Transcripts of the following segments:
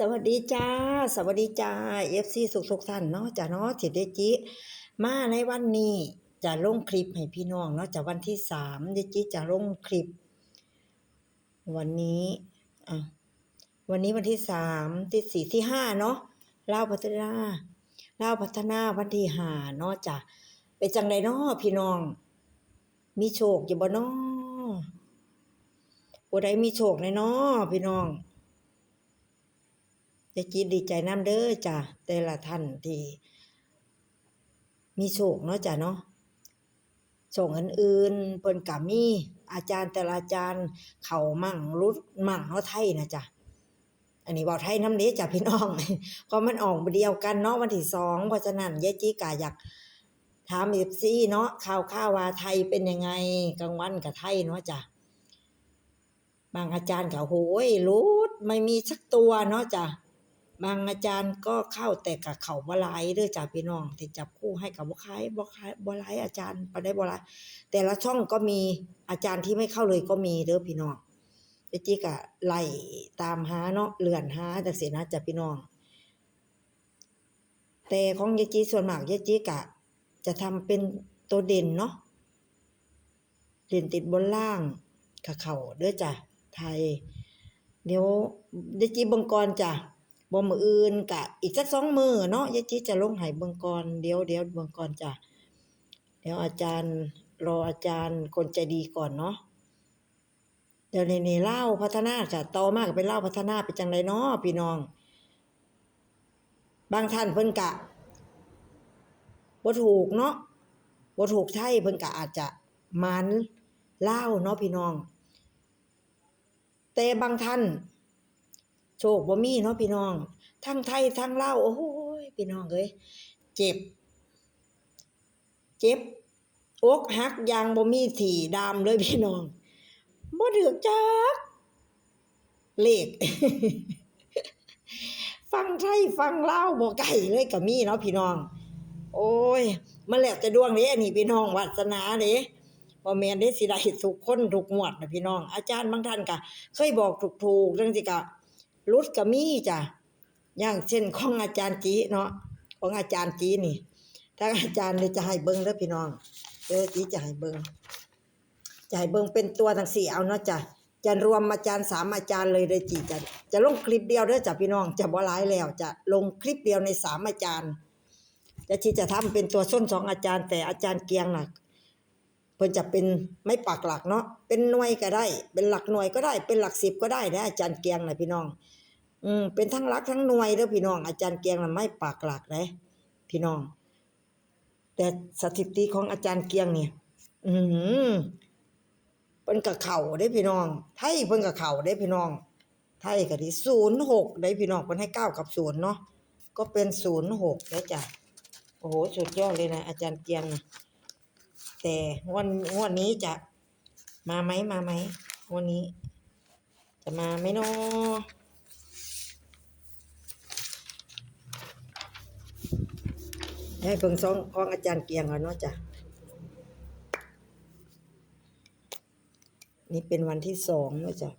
สวัสดีจ้า สวัสดีจ้าเอฟซีสุขสุขท่านเนาะจ้าเนาะสิเดจิ มาในวันนี้จะลงคลิปให้พี่น้องเนาะจะวันที่สามเดจิจะลงคลิป วันนี้อะวันนี้วันที่สามที่สี่ที่ห้าเนาะเล่าพัฒนาเล่าพัฒนาวันที่ห้าเนาะจ้ะเป็นจังไดเนาะพี่น้อง มีโชคอยู่บ่เนาะบ่ได้มีโชคเลยเนาะพี่น้อง จะจิตดีใจน้ำเด้อจ้ะแต่ละท่านที่มีโชคเนาะจ้ะเนาะโชคอื่นๆเพิ่นก็มีอาจารย์แต่ละอาจารย์เขามั่งรุดมั่งเฮาไทยนะจ้ะอันนี้เว้าไทยน้ำเด้จ้ะพี่น้องเพราะมันออกมาเดียวกันเนาะวันที่สองเพราะฉะนั้นยายจิกาอยากถาม FC เนาะข่าวข่าวว่าไทยเป็นยังไงกลางวันกับไทยเนาะจ้ะบางอาจารย์ก็โหยรูดไม่มีสักตัวเนาะจ้ะ บางอาจารย์ก็เข้าแต่กับเขาบ่หลายเด้อจ้ะพี่น้องที่จับคู่ให้กับบ่คล้ายบ่คล้ายบ่หลายอาจารย์บ่ได้บ่หลายแต่ละช่องก็มีอาจารย์ที่ไม่เข้าเลยก็มีเด้อพี่น้องเจจิก็ไล่ตามหาเนาะเลื่อนหาจังซี่นะจ้ะพี่น้อง แต่ของเยจิส่วนมากเยจิก็จะทำเป็นตัวเด่นเนาะเด่นติดบนล่างกับเขาเด้อจ้ะไทย เดี๋ยวเยจิบิ่งก่อนจ้ะ บ่มืออื่นกะอีกสักสองมือเนาะยายจิจะลงให้เบิ่งก่อนเดี๋ยวเดี๋ยวเบิ่งก่อนจ้ะเดี๋ยวอาจารย์รออาจารย์คนใจดีก่อนเนาะเดี๋ยวนี้นี่เล่าพัฒนาจ้ะต่อมากเป็นเล่าพัฒนาเป็นจังไดเนาะพี่น้อง บางท่านเพิ่นกะบ่ถูกเนาะบ่ถูกไทยเพิ่นกะอาจจะมันเล่าเนาะพี่น้อง แต่บางท่าน โชคบ่มีเนาะพี่น้อง ทั้งไทยทั้งเล่าโอ้โหยพี่น้องเอ้ยเจ็บ เจ็บอกหักยางบ่มีถี่ดามเลยพี่น้องบ่ถือจักเลขฟังไทยฟังเล่าบ่ไกลเลยก็มีเนาะพี่น้อง โอ้ยมันแล้วแต่ดวงเด้อันนี้พี่น้องวาสนาเด้บ่แม่นได้สิได้ทุกคนทุกงวดนะพี่น้อง อาจารย์บางท่านก็เคยบอกถูกๆจังซี่ก็ รุดก็มีจ้ะอย่างเช่นของอาจารย์จีเนาะของอาจารย์จีนี่ถ้าอาจารย์เลยจะให้เบิ่งเด้อพี่น้องเด้อจีจะให้เบิ่งจะให้เบิ่งเป็นตัวทั้งสี่เอาเนาะจ้ะจะรวมอาจารย์สามอาจารย์เลยเด้อจีจะจะลงคลิปเดียวเด้อจ้ะพี่น้องจะบ่หลายแล้วจะลงคลิปเดียวในสามอาจารย์จะที่จะทำเป็นตัวส้นสองอาจารย์แต่อาจารย์เกียงน่ะ เพิ่นจะเป็นไม่ปักหลักเนาะเป็นหน่วยก็ได้ เป็นหลักหน่วยก็ได้ เป็นหลักสิบก็ได้นะอาจารย์เกียงน่ะพี่น้อง อืมเป็นทั้งหลักทั้งหน่วยเด้อพี่น้องอาจารย์เกียงน่ะไม่ปากหลักเลยพี่น้อง แต่สถิติของอาจารย์เกียงเนี่ย อือหือเพิ่นกับเข่าได้พี่น้อง ไทยเพิ่นกับเข่าได้พี่น้อง ไทยก็ที่ศูนย์หกได้พี่น้องเพิ่นให้เก้ากับศูนย์เนาะก็เป็นศูนย์หกได้จ้ะโอ้โหสุดยอดเลยนะอาจารย์เกียงนะ แต่วันวดนี้จะมาไหมมาไหมวันนี้ จะมาไหมเนาะให้เพิ่งสองของอาจารย์เกียงก่อนเนาะจ้ะนี่เป็นวันที่สองเนาะจ้ะ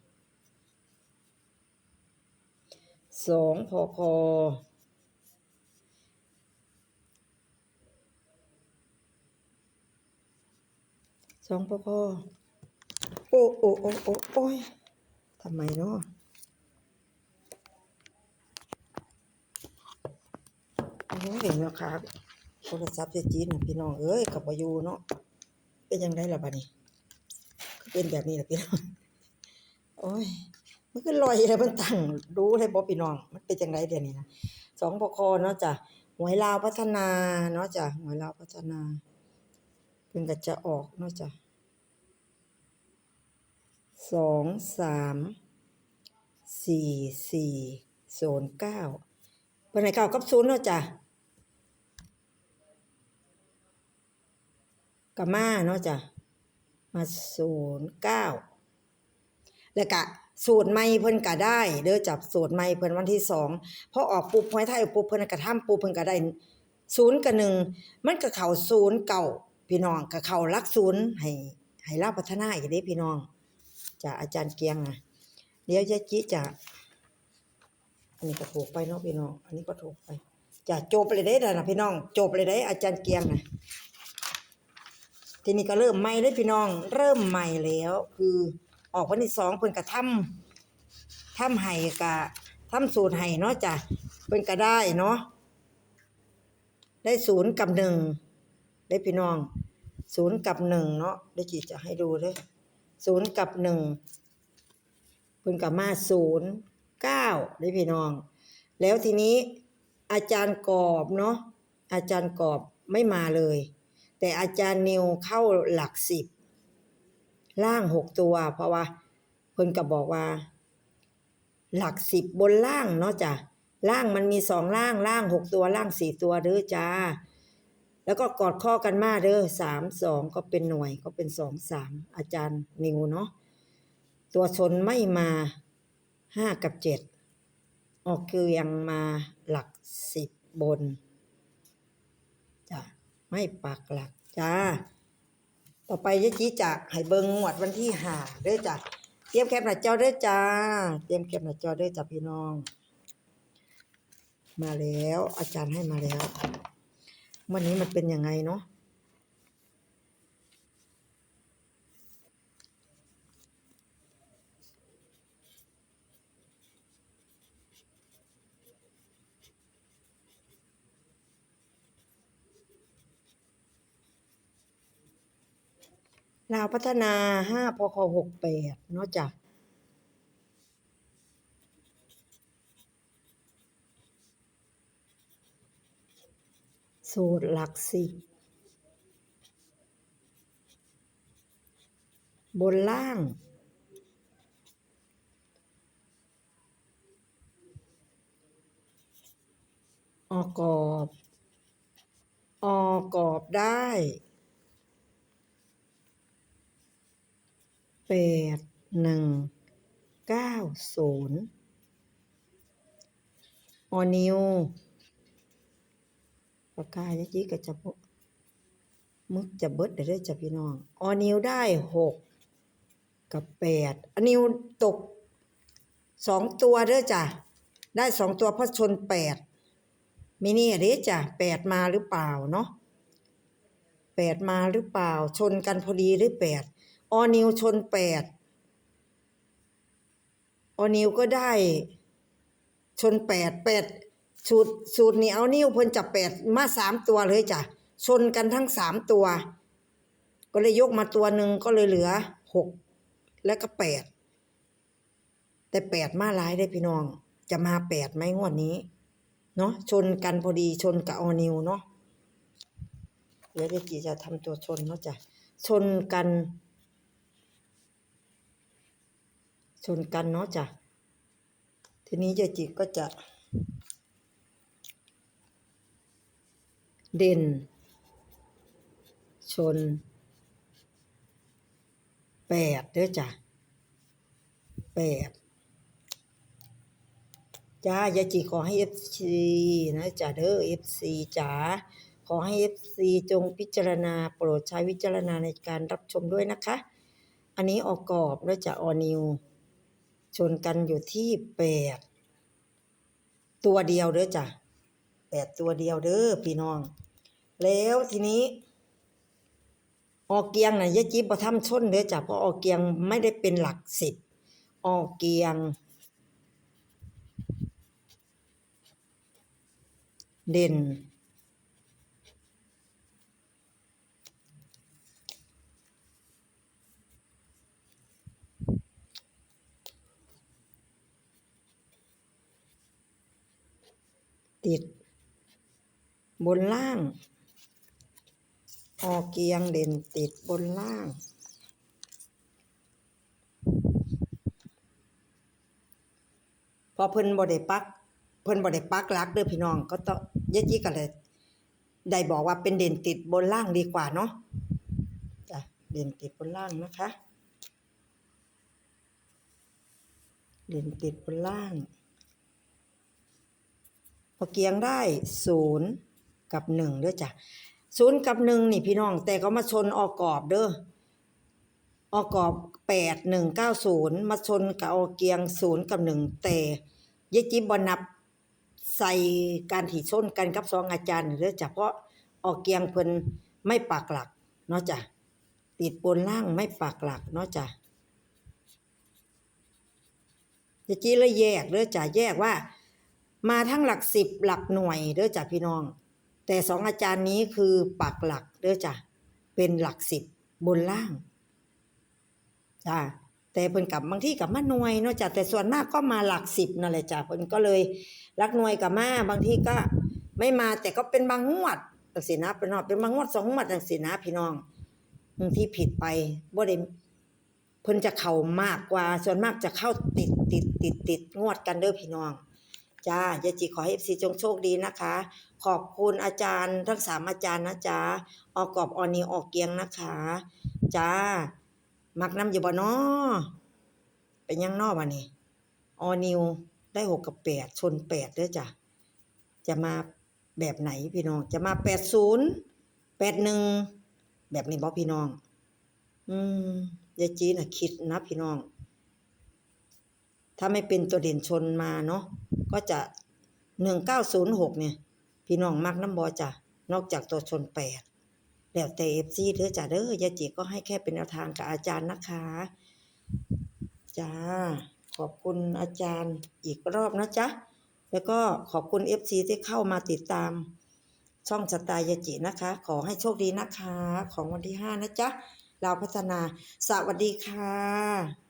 สองพอคอ สองพอคอโอ้โอ้โอ้โอ้โอ้ยทำไมเนาะโอ้ยเนาะครับโทรศัพท์จะจีนนะพี่น้องเอ้ยกับวายูเนาะเป็นยังไงล่ะบัดนี้ก็เป็นแบบนี้แหละพี่น้องโอ้ยมันก็ลอยเลยมันตั้งรู้เลยบ่พี่น้อง มันเป็นจังไดเดี๋ยวนี้นะสองปคเนาะจ้ะหวยลาวพัฒนาเนาะจ้ะหวยลาวพัฒนา พิ่งก็จะออกเนาะจ้ะสองสามสี่สี่ศูนย์เก้าเพิ่นให้เก้ากับศูนย์เนาะจ้ะกามาเนาะจ้ะมาศูนย์เก้าแล้วก็สูตรใหม่เพิ่นก็ได้เด้อจับสูตรใหม่เพิ่นวันที่สองพอออกปุ๊บหวยไทยปุ๊บเพิ่นก็ทำปุ๊บเพิ่นก็ได้ศูนย์กับหนึ่งมันก็เข้าศูนย์เก่า พี่น้องก็เข้าลักศูนย์ให้ให้เราพัฒนาอีกเด้พี่น้องจ้ะอาจารย์เกียงอะเดี๋ยวยายจิจะอันนี้ก็ถูกไปเนาะพี่น้อง อันนี้ก็ถูกไปจะจบเลยได้อนะพี่น้องจบเลยได้อาจารย์เกียงนะทีนี้ก็เริ่มใหม่เลยพี่น้อง เริ่มใหม่แล้ว คือออกวันที่สองเพิ่นกระทำทำไห้กะทำสูตรไห้เนาะจ้ะเพิ่นก็ได้เนาะได้ศูนย์กับหนึ่ง ได้พี่น้องศูนย์กับหนึ่งเนาะได้จีจะให้ดูเด้ศูนย์กับหนึ่งเพิ่นกับมาศูนย์เก้าได้พี่น้อง แล้วทีนี้อาจารย์กอบเนาะอาจารย์กอบไม่มาเลย แต่อาจารย์นิวเข้าหลักสิบล่างหกตัว เพราะว่าเพิ่นก็บอกว่า หลักสิบบนล่างเนาะจ้ะล่างมันมีสองล่างล่างหกตัวล่างสี่ตัวเด้อจ้า แล้วก็กอดข้อกันมาเด้อสามสองก็เป็นหน่วยก็เป็นสองสามอาจารย์นิวเนาะตัวชนไม่มาห้ากับเจ็ดออกคือยังมาหลักสิบบนจ้ะไม่ปักหลักจ้าต่อไปยะจีจะให้เบิงงวดวันที่ห้าเด้อจ้ะเตรียมแคปหน้าจอเด้อจ้า เตรียมแคปหน้าจอเด้อจ้ะพี่น้อง มาแล้วอาจารย์ให้มาแล้ว วันนี้มันเป็นยังไงเนาะลาวพัฒนาห้าพคหกแปดเนาะจ้ะ สูตรหลักสิบบนล่าง ออกอบ ออกอบได้แปดหนึ่งเก้าศูนย์ออนิว ปากกายจีกับจะบ่มึกจะเบิดเด้จ้ะพี่น้องออนิวได้หกกับแปดอนิวตกสองตัวเด้อจ้ะได้สองตัวเพราะชนแปดมินี่เด้อจ้ะแปดมาหรือเปล่าเนาะแปดมาหรือเปล่า ชนกันพอดีหรือแปดออนิวชนแปดออนิวก็ได้ชนแปดแปด สูตรสูตรนี้เอานิ้วเพิ่นจับแปดมาสามตัวเลยจ้ะชนกันทั้งสามตัว ก็เลยยกมาตัวหนึ่งก็เลยเหลือหกแล้วก็แปดแต่แปดมาหลายได้พี่น้อง จะมาแปดไหมงวดนี้ เนาะชนกันพอดีชนกับออนิวเนาะเดี๋ยวเดี๋ยวจีจะทำตัวชนเนาะจ้ะชนกัน ชนกันเนาะจ้ะทีนี้เจจิก็จะ เด่น ชนแปดเด้อจ้ะแปดจ้ายาจิขอให้เอฟซีนะจ้ะเด้อเอฟซีจ๋าขอให้เอฟซีจงพิจารณาโปรดใช้วิจารณาในการรับชมด้วยนะคะ อันนี้ออกกรอบแล้วจะออนิว ชนกันอยู่ที่แปดตัวเดียวเด้อจ้ะแปดตัวเดียวเด้อพี่น้อง แล้วทีนี้ ออกเกียงน่ะยะจิ๊บบ่ทำชนเด้อจ้ะเพราะออกเกียงไม่ได้เป็นหลักสิบออกเกียง เด่น ติด บนล่าง ออกเกียงเด่นติดบนล่าง พอเพิ่นบ่ได้ปัก เพิ่นบ่ได้ปักหลักเด้อพี่น้อง ก็ต้องยะจี้ก็เลยได้บอกว่าเป็นเด่นติดบนล่างดีกว่าเนาะจ้ะเด่นติดบนล่างนะคะ เด่นติดบนล่าง พอเกียงได้ศูนย์กับหนึ่งด้อจ้ะ ศูนย์กับหนึ่งนี่พี่น้อง แต่ก็มาชนออกกรอบเด้อออกกรอบแปดหนึ่งเก้าศูนย์มาชนกับออกเกียงศูนย์กับหนึ่งแต่ยายจิบบอนับใส่การที่ชนกันกับสองอาจารย์เด้อจ้ะเพราะออกเกียงเพิ่นไม่ปักหลักเนาะจ้ะติดบนล่างไม่ปักหลักเนาะจ้ะจะจี้เลยแยกเด้อจ้ะแยกว่า มาทั้งหลักสิบหลักหน่วยเด้อจ้ะพี่น้อง แต่สองอาจารย์นี้คือปักหลักเด้อจ้ะเป็นหลักสิบบนล่างจ้ะแต่เพิ่นกับบางที่กับมาหน่วยเนาะจ้ะแต่ส่วนมากก็มาหลักสิบนั่นแหละจ้ะเพิ่นก็เลยหลักหน่วยกับมาบางที่ก็ไม่มาแต่ก็เป็นบางงวดจังซี่นะเป็นเนาะเป็นบางงวดสองงวดจังซี่นะพี่น้องบางที่ผิดไปบ่ได้เพิ่นจะเข้ามากกว่า ส่วนมากจะเข้าติดติดติดติดงวดกันเด้อพี่น้อง จ้ายายจีขอให้เอฟซีจงโชคดีนะคะ ขอบคุณอาจารย์ทั้งสามอาจารย์นะจ๊ะออกกรอบออนีออกเกียงนะคะจ้ามักน้ำอยู่บ่นอเป็นยังนอบ่นี่ออนิวได้หกกับแปดชนแปดด้อจ้ะจะมาแบบไหนพี่น้อง จะมาแปดศูนย์แปดหนึ่งแบบนี้บ่พี่น้อง อืมยายจีน่ะคิดนะพี่น้อง ถ้าไม่เป็นตัวเด่นชนมาเนาะก็จะหนึ่งเก้าศูนย์หกเนี่ย พี่น้องมักน้ำบอจ้ะนอกจากตัวชนแปดแล้วแต่เอฟซีเด้อจ้ะเด้อยาจิก็ให้แค่เป็นแนวทางกับอาจารย์นะคะจ้าขอบคุณอาจารย์อีกรอบนะจ๊ะ แล้วก็ขอบคุณเอฟซีที่เข้ามาติดตาม ช่องสไตล์ยาจินะคะ ขอให้โชคดีนะคะ ของวันที่ห้านะจ๊ะเราพัฒนาสวัสดีค่ะ